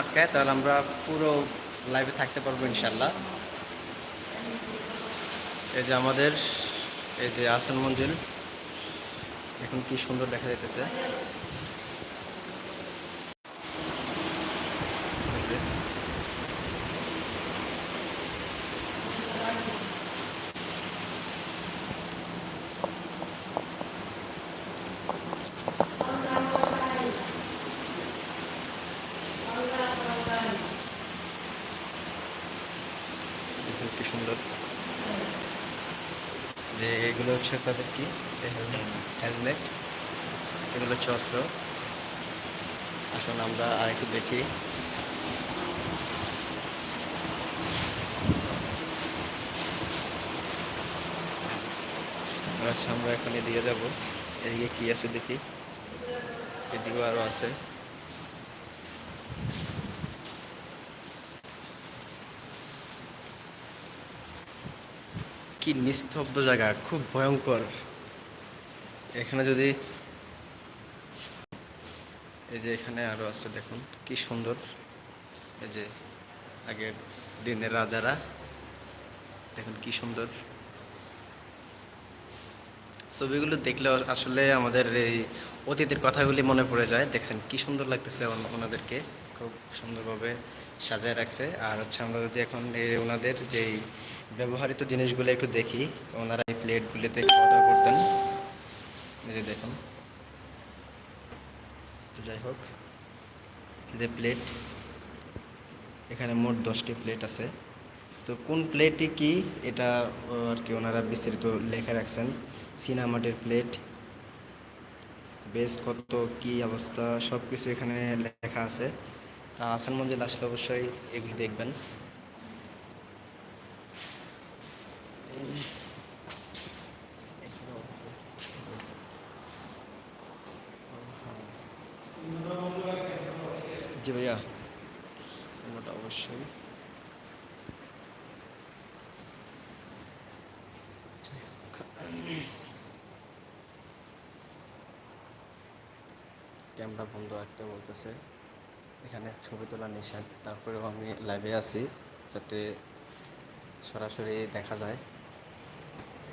আটকায় তাহলে আমরা পুরো লাইভে থাকতে পারব ইনশাল্লাহ এই যে আমাদের, এই যে আসান মঞ্জিল, এখন কি সুন্দর দেখা যাইতেছে এই যে, দেখুন কি সুন্দর। যে এগুলো হচ্ছে তাদের কি? হেলমেট। এগুলো হচ্ছে অস্ত্র আসুন আমরা আরেকটু দেখি। আচ্ছা আমরা এখন এদিকে যাব। এদিকে কি আছে দেখি? এদিকেও আরও আছে। কি নিস্তব্ধ জায়গা, খুব ভয়ঙ্কর। এখানে যদি এই যে এখানে আরও আছে, দেখুন, কি সুন্দর। এই যে আগের দিনের রাজারা, দেখুন কি সুন্দর। ছবিগুলো দেখলে আসলে আমাদের এই অতীতের কথাগুলি মনে পড়ে যায়। দেখছেন, কি সুন্দর লাগতেছে ওন- ওনাদেরকে। খুব সুন্দরভাবে সাজায় রাখছে। আর হচ্ছে আমরা যদি এখন এই ওনাদের যেই ব্যবহৃত জিনিসগুলো একটু দেখি। ওনারা এই প্লেটগুলিতে খাওয়া দাওয়া করতেন। এই যে দেখুন। তো যাই হোক, যে প্লেট, এখানে মোট দশটি প্লেট আছে। তো কোন প্লেটই কি, এটা আর কি ওনারা বিস্তারিত লেখা রাখছেন। সিনামাটের প্লেট বেশ কত, কি অবস্থা সব কিছু এখানে লেখা আছে। তা আসান মঞ্জিল আসলে অবশ্যই এগুলি দেখবেন। জি ভাইয়া ওটা অবশ্যই। ক্যামেরা বন্ধ রাখতে বলতেছে। এখানে ছবি তোলা নিষেধ, তারপরেও আমি লাইভে আছি, যাতে সরাসরি দেখা যায়।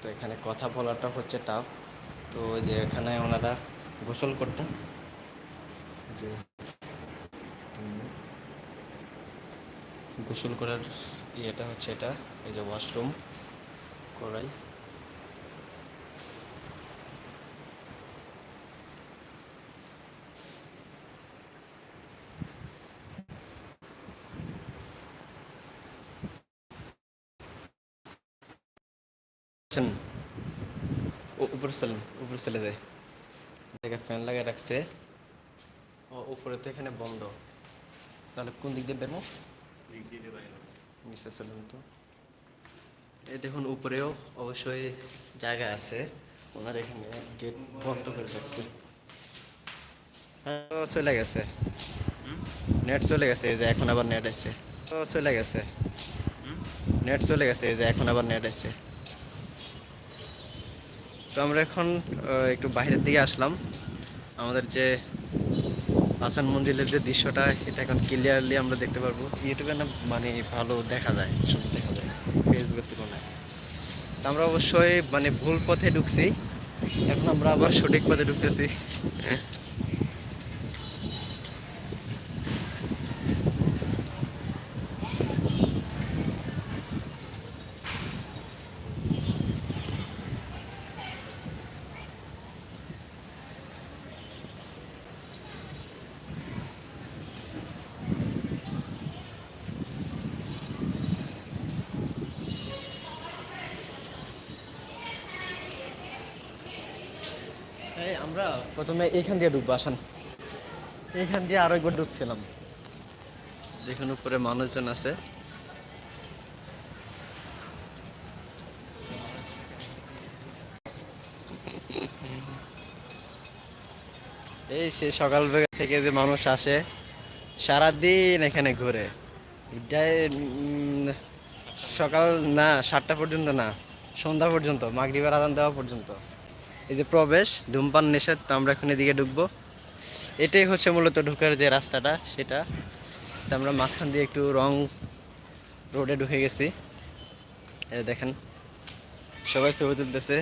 তো এখানে কথা বলাটা হচ্ছে টাফ তো যে এখানে ওনারা গোসল করতেন। যে গোসল করার ইয়েটা হচ্ছে এটা, এই যে ওয়াশরুম করাই। উপরে চলেন উপরে চলে যায় ফ্যান লাগিয়ে রাখছে। ও উপরে তো এখানে বন্ধ। তাহলে কোন দিক দিয়ে বেরবো? নিচে চলুন তো। এই দেখুন উপরেও অবশ্যই জায়গা আছে। ওনার এখানে গেট বন্ধ করে রাখছে হ্যাঁ, চলে গেছে। নেট চলে গেছে এই যে এখন আবার নেট আসছে। চলে গেছে। নেট চলে গেছে এই যে এখন আবার নেট আসছে। তো আমরা এখন একটু বাইরের দিকে আসলাম। আমাদের যে আসান মন্দিরের যে দৃশ্যটা, এটা এখন ক্লিয়ারলি আমরা দেখতে পারব। ইউটিউবে না মানে ভালো দেখা যায় সব দেখা যায় ফেসবুকের তুলনায় তো আমরা অবশ্যই মানে ভুল পথে ঢুকছি। এখন আমরা আবার সঠিক পথে ঢুকতেছি এই আমরা প্রথমে এইখান দিয়ে ঢুকবো, আসান। এইখান দিয়ে আরও একবার ঢুকছিলাম। দেখুন, উপরে মানুষজন আছে। এই সে সকাল থেকে যে মানুষ আসে, সারাদিন এখানে ঘুরে। সকাল না, সাতটা পর্যন্ত না, সন্ধ্যা পর্যন্ত, মাগরিবের আদান দেওয়া পর্যন্ত। এই যে প্রবেশ, ধূমপান নিষেধ, তো আমরা এখন এদিকে ঢুকবো। এটাই হচ্ছে মূলত ঢুকার যে রাস্তাটা, সেটা। তো আমরা মাঝখান দিয়ে একটু রং রোডে ঢুকে গেছি। দেখেন, সবাই ছবি তুলতেছে,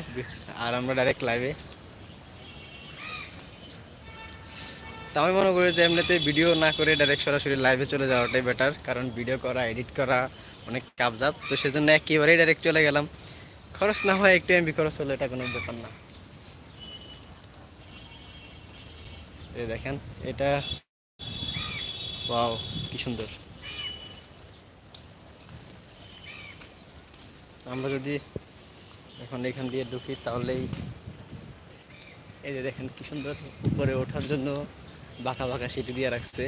আর আমরা ডাইরেক্ট লাইভে তা আমি মনে করি যে এমনিতে ভিডিও না করে ডাইরেক্ট সরাসরি লাইভে চলে যাওয়াটাই বেটার কারণ ভিডিও করা এডিট করা অনেক কাবজাব তো সেজন্য একেবারেই ডাইরেক্ট চলে গেলাম। খরচ না হয়, একটু এমবি খরচ হলো এটা কোনো ব্যাপার না। এই দেখেন এটা ওয়াও কি সুন্দর। আমরা যদি এখন এখান দিয়ে ঢুকি তাহলেই এই যে দেখেন কি সুন্দর উপরে ওঠার জন্য বাঁকা বাঁকা সিটি দিয়ে রাখছে।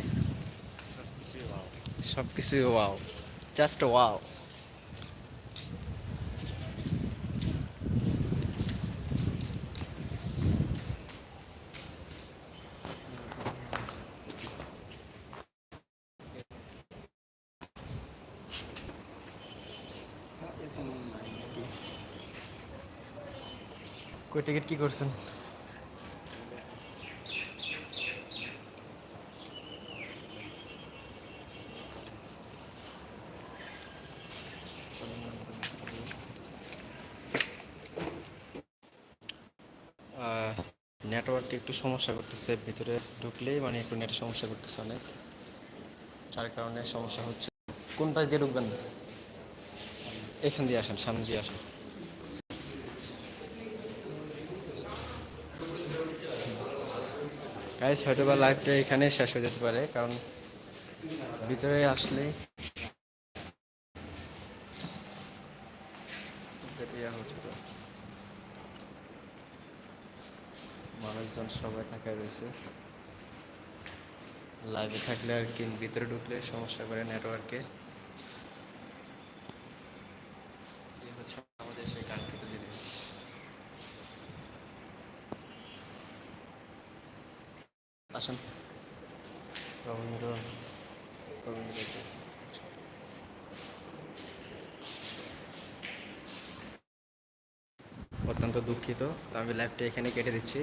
সব কিছু ওয়াও জাস্ট ওয়াও কই টিকিট কি করছেন? নেটওয়ার্কে একটু সমস্যা করতেছে, ভিতরে ঢুকলেই মানে একটু নেটের সমস্যা করতেছে অনেক। যার কারণে সমস্যা হচ্ছে। কোন পাশ দিয়ে ঢুকবেন? এখান দিয়ে আসেন, সামনে দিয়ে আসেন। গাইজ হয়তো বা লাইভটা এখানে শেষ হয়ে যেতে পারে, কারণ ভিতরে আসলে মানুষজন সবাই থাকায় রয়েছে। লাইভে থাকলে আর কি, ভিতরে ঢুকলে সমস্যা করে নেটওয়ার্কে এই হচ্ছে আমাদের সেই কাঙ্ক্ষিত জিনিস আসুন। রবীন্দ্র রবীন্দ্র অত্যন্ত দুঃখিত। আমি লাইফটা এখানে কেটে দিচ্ছি।